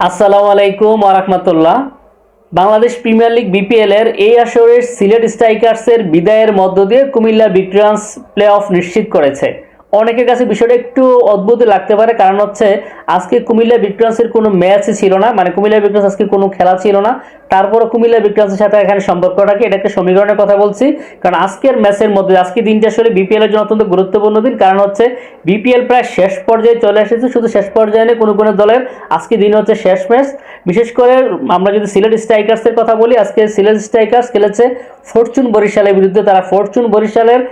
আসসালামু আলাইকুম আরহামতুল্লাহ বাংলাদেশ প্রিমিয়ার লিগ বিপিএল এর এই আসরের সিলেট স্ট্রাইকার্সের বিদায়ের মধ্য দিয়ে কুমিল্লা ভিক্টোরিয়ান্স প্লে অফ নিশ্চিত করেছে। অনেকের কাছে বিষয়টা একটু অদ্ভুত লাগতে পারে, কারণ হচ্ছে আজকে কুমিল্লা ভিক্টোরিয়ান্সের কোনো ম্যাচই ছিল না মানে কুমিল্লা ভিক্টোরিয়ান্স আজকে কোনো খেলা ছিল না। তারপরও কুমিল্লা ভিক্টোরিয়ান্সের সাথে এখানে সম্পর্কটাকে এটা একটা সমীকরণের কথা বলছি। কারণ আজকের ম্যাচের মধ্যে, আজকে দিনটা আসলে বিপিএল এর জন্য অত্যন্ত গুরুত্বপূর্ণ দিন, কারণ হচ্ছে বিপিএল প্রায় শেষ পর্যায়ে চলে এসেছে, শুধু শেষ পর্যায়ে নেই কোনো কোনো দলের আজকে দিন হচ্ছে শেষ ম্যাচ বিশেষ করে আমরা যদি সিলেট স্ট্রাইকার্সের কথা বলি, আজকে সিলেট স্ট্রাইকার্স খেলেছে ফরচুন বরিশালের বিরুদ্ধে, তারা ফরচুন বরিশালের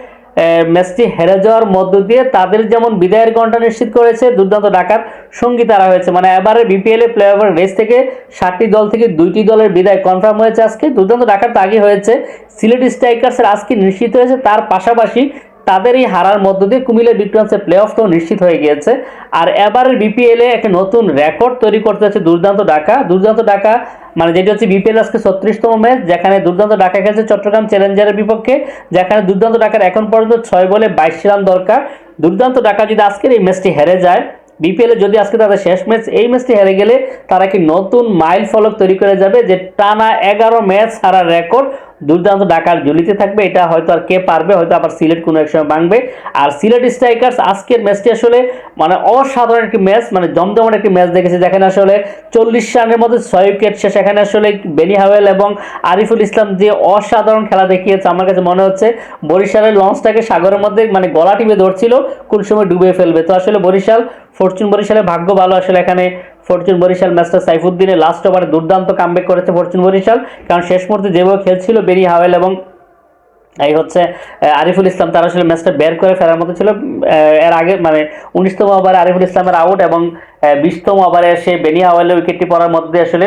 ম্যাচটি হেরে যাওয়ার মধ্য দিয়ে তাদের যেমন বিদায়ের ঘণ্টা নিশ্চিত করেছে, দুর্দান্ত ডাকার সঙ্গী তারা হয়েছে। মানে এবারে বিপিএল প্লে অফের রেস থেকে সাতটি দল থেকে দুইটি দলের বিদায় কনফার্ম হয়েছে আজকে। দুর্দান্ত ডাকার আগে হয়েছে। সিলেট স্ট্রাইকার্সের আজকে নিশ্চিত হয়েছে। তার পাশাপাশি তাদের এই হারার মধ্য দিয়ে কুমিল্লা ভিক্টোরিয়ান্সের প্লে অফ তো নিশ্চিত হয়ে গিয়েছে। আর এবারের বিপিএল একটা নতুন রেকর্ড তৈরি করতে হচ্ছে দুর্দান্ত ডাকা দুর্দান্ত ডাকা মানে যেটি হচ্ছে বিপিএল আজকে ছত্রিশতম ম্যাচ, যেখানে দুর্দান্ত ডাকা খেলছে চট্টগ্রাম চ্যালেঞ্জারের বিপক্ষে, যেখানে দুর্দান্ত ডাকার এখন পর্যন্ত ছয় বলে বাইশ রান দরকার। দুর্দান্ত ডাকা যদি আজকের এই ম্যাচটি হেরে যায়, বিপিএল যদি আজকে তাদের শেষ ম্যাচ, এই ম্যাচটি হেরে গেলে তারা কি নতুন মাইল ফলক তৈরি করে যাবে যে টানা এগারো ম্যাচ সারা রেকর্ড দুর্দান্ত ডাকার ঝুলিতে থাকবে, এটা হয়তো আর কে পারবে, হয়তো আবার সিলেট কোনো এক সময় ভাঙবে। আর সিলেট স্ট্রাইকার্স, আজকের ম্যাচটি আসলে মানে অসাধারণ একটি ম্যাচ মানে জমজমাট একটি ম্যাচ দেখেছি যেখানে আসলে চল্লিশ রানের মধ্যে ছয় উইকেট শেষ, এখানে আসলে বেনি হাওয়েল এবং আরিফুল ইসলাম যে অসাধারণ খেলা দেখিয়েছে, আমার কাছে মনে হচ্ছে বরিশালের লঞ্চটাকে সাগরের মধ্যে মানে গলা টিপে ধরছিল, কোন সময় ডুবে ফেলবে। তো আসলে বরিশাল, ফরচুন বরিশালের ভাগ্য ভালো, আসলে এখানে ফরচুন বরিশাল ম্যাচটা সাইফুদ্দিনের লাস্ট ওভারে দুর্দান্ত কামব্যাক করেছে ফরচুন বরিশাল। কারণ শেষ মুহূর্তে যেভাবে খেলছিল বেরি হাওয়েল এবং এই হচ্ছে আরিফুল ইসলাম তারা আসলে ম্যাচটা বের করে ফেরার মতো ছিল। এর আগে মানে উনিশতম ওভারে আরিফুল ইসলামের আউট এবং বিশতম ওভারে এসে বেনি হাওয়ালের উইকেটটি পড়ার মধ্যে আসলে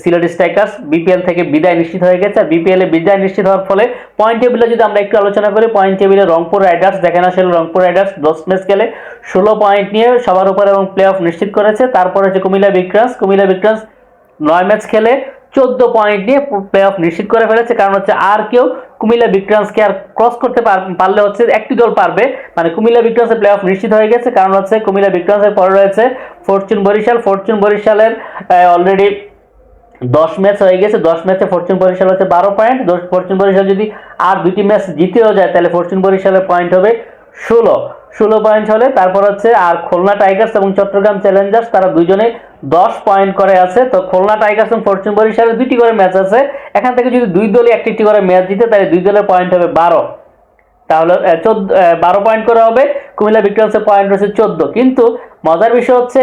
সিলেট স্ট্রাইকার্স বিপিএল থেকে বিদায় নিশ্চিত হয়ে গেছে। আর বিপিএল বিদায় নিশ্চিত হওয়ার ফলে পয়েন্ট টেবিলে যদি আমরা একটু আলোচনা করি পয়েন্ট টেবিলে রংপুর রাইডার্স দেখেন আসলে রংপুর রাইডার্স দশ ম্যাচ খেলে ষোলো পয়েন্ট নিয়ে সবার উপর এবং প্লে অফ নিশ্চিত করেছে। তারপর হচ্ছে কুমিল্লা বিক্রান্স কুমিল্লা বিক্রান্স নয় ম্যাচ খেলে চোদ্দ পয়েন্ট নিয়ে প্লে অফ নিশ্চিত করে ফেলেছে। কারণ হচ্ছে আর কেউ কুমিল্লা ভিক্টোরিয়ান্সকে আর ক্রস করতে পার- পারলে হচ্ছে একটি দল পারবে। মানে কুমিল্লা ভিক্টোরিয়ান্সের প্লে অফ নিশ্চিত হয়ে গেছে, কারণ হচ্ছে কুমিল্লা ভিক্টোরিয়ান্সের পরে রয়েছে ফরচুন বরিশাল। ফরচুন বরিশালের অলরেডি দশ ম্যাচ হয়ে গেছে। দশ ম্যাচে ফরচুন বরিশাল হচ্ছে বারো পয়েন্ট ফরচুন বরিশাল যদি আর দুটি ম্যাচ জিতেও যায়, তাহলে ফরচুন বরিশালের পয়েন্ট হবে ষোলো। ষোলো পয়েন্ট হলে, তারপর হচ্ছে আর খুলনা টাইগার্স এবং চট্টগ্রাম চ্যালেঞ্জার্স, তারা দুজনে দশ পয়েন্ট করে আছে। তো খুলনা টাইগার্স এবং ফরচুন বরিশালের দুইটি করে ম্যাচ আছে। এখান থেকে যদি দুই দলই একটি একটি করে ম্যাচ জিতে, তাহলে দুই দলের পয়েন্ট হবে বারো। তাহলে চোদ্দ বারো পয়েন্ট করে হবে। কুমিল্লা ভিক্টোরিয়ান্সের পয়েন্ট রয়েছে চোদ্দ। কিন্তু মজার বিষয় হচ্ছে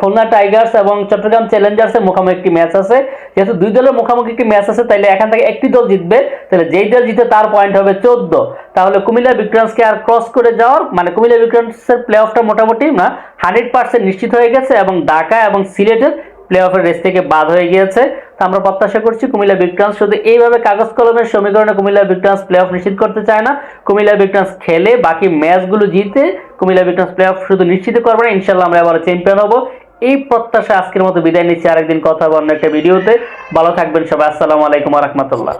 খুলনা টাইগার্স এবং চট্টগ্রাম চ্যালেঞ্জার্সের মুখোমুখি একটি ম্যাচ আছে। যেহেতু দুই দলের মুখোমুখি একটি ম্যাচ আছে তাহলে এখান থেকে একটি দল জিতবে। তাহলে যেই দল জিতে তার পয়েন্ট হবে চোদ্দ। তাহলে কুমিল্লা ভিক্টোরিয়ান্সকে আর ক্রস করে যাওয়ার মানে কুমিল্লা ভিক্টোরিয়ান্সের প্লে অফটা মোটামুটি, না হান্ড্রেড পার্সেন্ট নিশ্চিত হয়ে গেছে এবং ঢাকা এবং সিলেটের প্লে অফের রেস থেকে বাদ হয়ে গিয়েছে। আমরা প্রত্যাশা করছি কুমিল্লা বিক্রান্স শুধু এইভাবে কাগজ কলমের সমীকরণে কুমিল্লা বিক্রান্স প্লে অফ নিশ্চিত করতে চায় না। কুমিল্লা বিক্রান্স খেলে বাকি ম্যাচগুলো জিতে কুমিল্লা বিক্রান্স প্লে অফ শুধু নিশ্চিত করবে না ইনশাল্লাহ আমরা আবার চ্যাম্পিয়ন হব। এই প্রত্যাশা আজকের মতো বিদায় নিচ্ছি। আরেকদিন কথা হবে অন্য একটা ভিডিওতে। ভালো থাকবেন সবাই। আসসালামু আলাইকুম রহমতুল্লাহ।